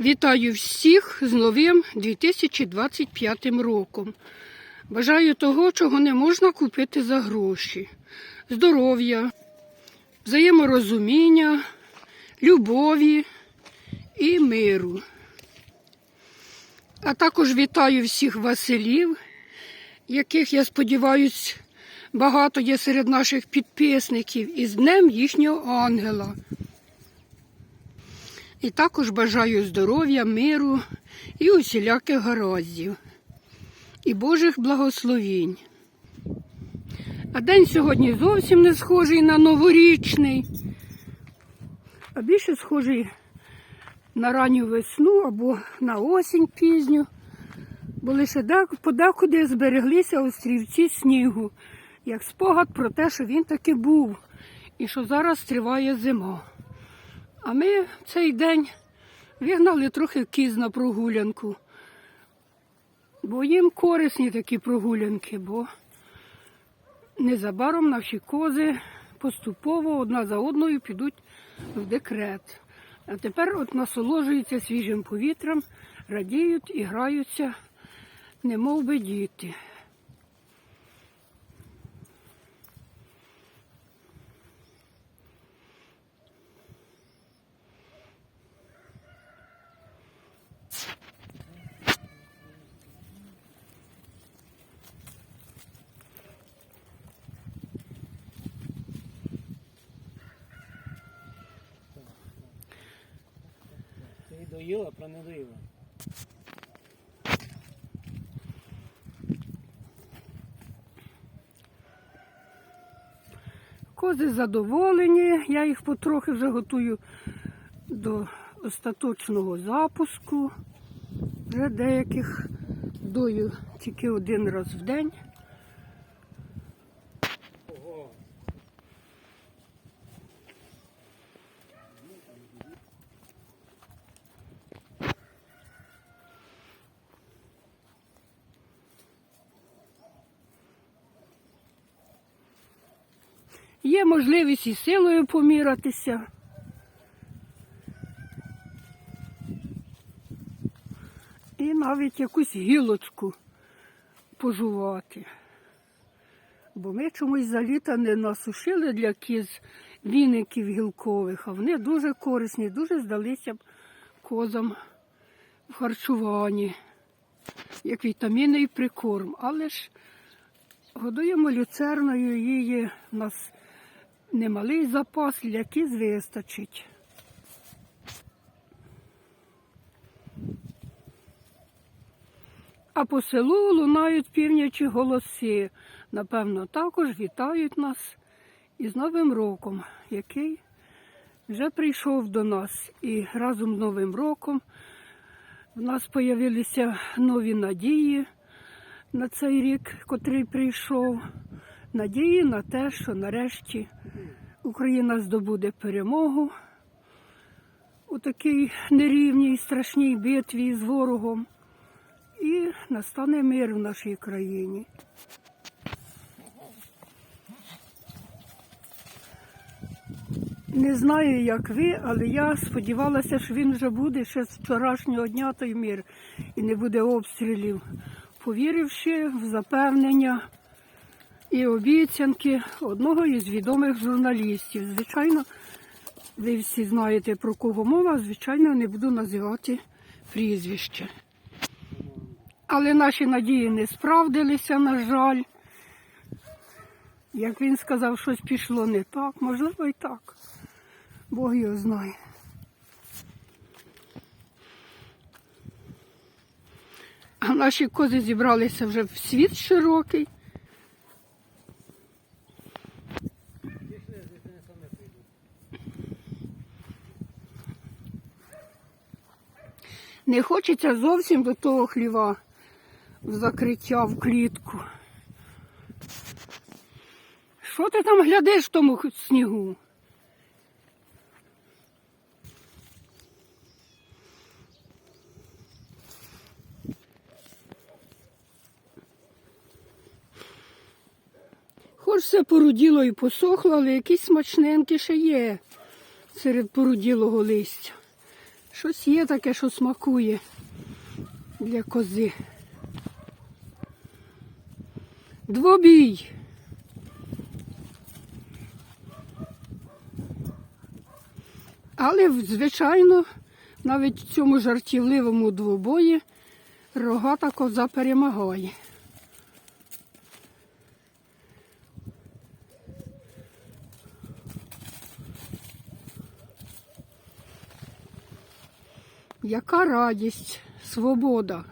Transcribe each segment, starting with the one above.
Вітаю всіх з новим 2025 роком. Бажаю того, чого не можна купити за гроші: здоров'я, взаєморозуміння, любові і миру. А також вітаю всіх Василів, яких, я сподіваюся, багато є серед наших підписників, із Днем їхнього ангела. І також бажаю здоров'я, миру і усіляких гараздів, і Божих благословінь. А день сьогодні зовсім не схожий на новорічний, а більше схожий на ранню весну або на осінь пізню, бо лише подекуди збереглися острівці снігу, як спогад про те, що він таки був, і що зараз триває зима. А ми цей день вигнали трохи кіз на прогулянку. Бо їм корисні такі прогулянки, бо незабаром наші кози поступово одна за одною підуть в декрет. А тепер от насолоджуються свіжим повітрям, радіють і граються, немов би діти. Ти доїла, про не. Кози задоволені, я їх потрохи вже готую до остаточного запуску. Вже деяких дою тільки один раз в день. Є можливість і силою поміратися. І навіть якусь гілочку пожувати. Бо ми чомусь за літа не насушили для кіз віників гілкових, а вони дуже корисні, дуже здалися б козам в харчуванні, як вітамінний прикорм. Але ж годуємо люцерною її, нас немалий запас, кіз вистачить. А по селу лунають півнячі голоси. Напевно, також вітають нас із Новим роком, який вже прийшов до нас. І разом з Новим роком в нас з'явилися нові надії на цей рік, котрий прийшов. Надії на те, що нарешті Україна здобуде перемогу у такій нерівній страшній битві з ворогом. І настане мир в нашій країні. Не знаю, як ви, але я сподівалася, що він вже буде ще з вчорашнього дня той мир і не буде обстрілів, повіривши в запевнення і обіцянки одного із відомих журналістів. Звичайно, ви всі знаєте про кого мова, звичайно, не буду називати прізвище. Але наші надії не справдилися, на жаль. Як він сказав, щось пішло не так, можливо і так. Бог його знає. А наші кози зібралися вже в світ широкий. Пішли, звідси не саме прийдуть. Не хочеться зовсім до того хліва в закриття в клітку. Що ти там глядиш в тому снігу? Хоч все поруділо і посохло, але якісь смачненькі ще є серед поруділого листя. Щось є таке, що смакує для кози. Двобій. Але, звичайно, навіть в цьому жартівливому двобої рогата коза перемагає. Яка радість, свобода.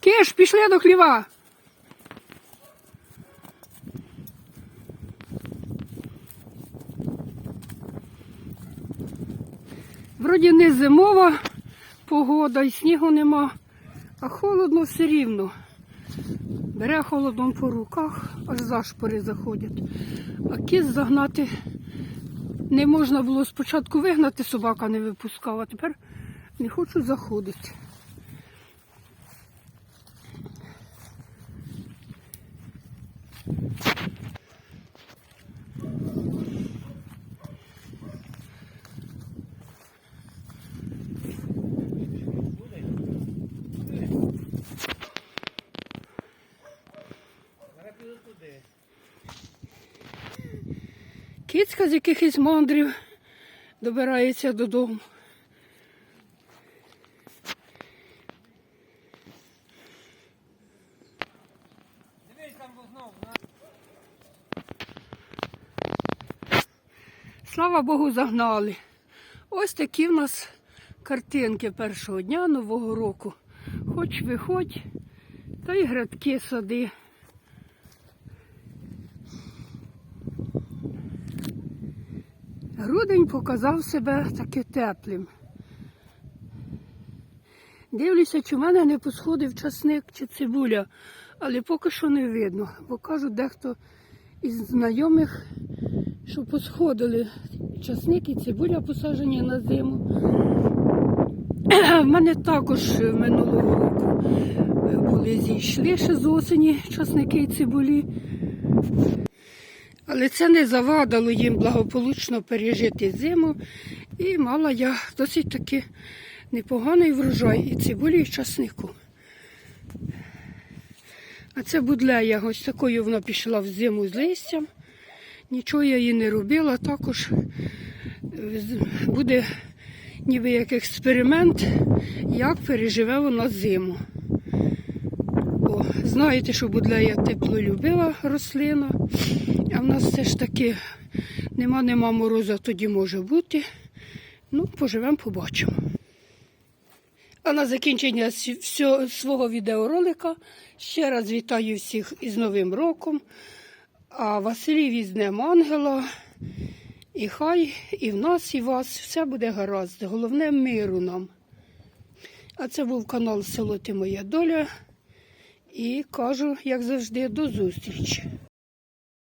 Киш, пішли до хліва. Вроді не зимова погода, і снігу нема, а холодно все рівно. Бере холодом по руках, аж зашпори заходять. А кіз загнати не можна було спочатку вигнати, собака не випускав, а тепер не хочу заходити. Кицька з якихось мандрів добирається додому. Слава Богу, загнали. Ось такі в нас картинки першого дня Нового року. Хоч виходь, та й градки сади. Грудень показав себе таки теплим. Дивлюся, чи в мене не посходив часник чи цибуля, але поки що не видно, бо кажуть, дехто із знайомих, що посходили часник і цибуля посаджені на зиму. В мене також минулого року були зійшли ще з осені часники і цибулі. Але це не завадило їм благополучно пережити зиму. І мала я досить таки непоганий врожай і цибулі, і часнику. А це будлея, ось такою вона пішла в зиму з листям. Нічого я їй не робила. Також е, буде ніби як експеримент, як переживе вона зиму. Знаєте, що будлея теплолюбива рослина, а в нас все ж таки нема нема мороза, тоді може бути. Ну, поживемо, побачимо. А на закінчення свого відеоролика ще раз вітаю всіх із Новим роком. А Василів із Днем Ангела. І хай і в нас, і в вас все буде гаразд. Головне миру нам. А це був канал Село Ти Моя Доля. І кажу, як завжди, до зустрічі.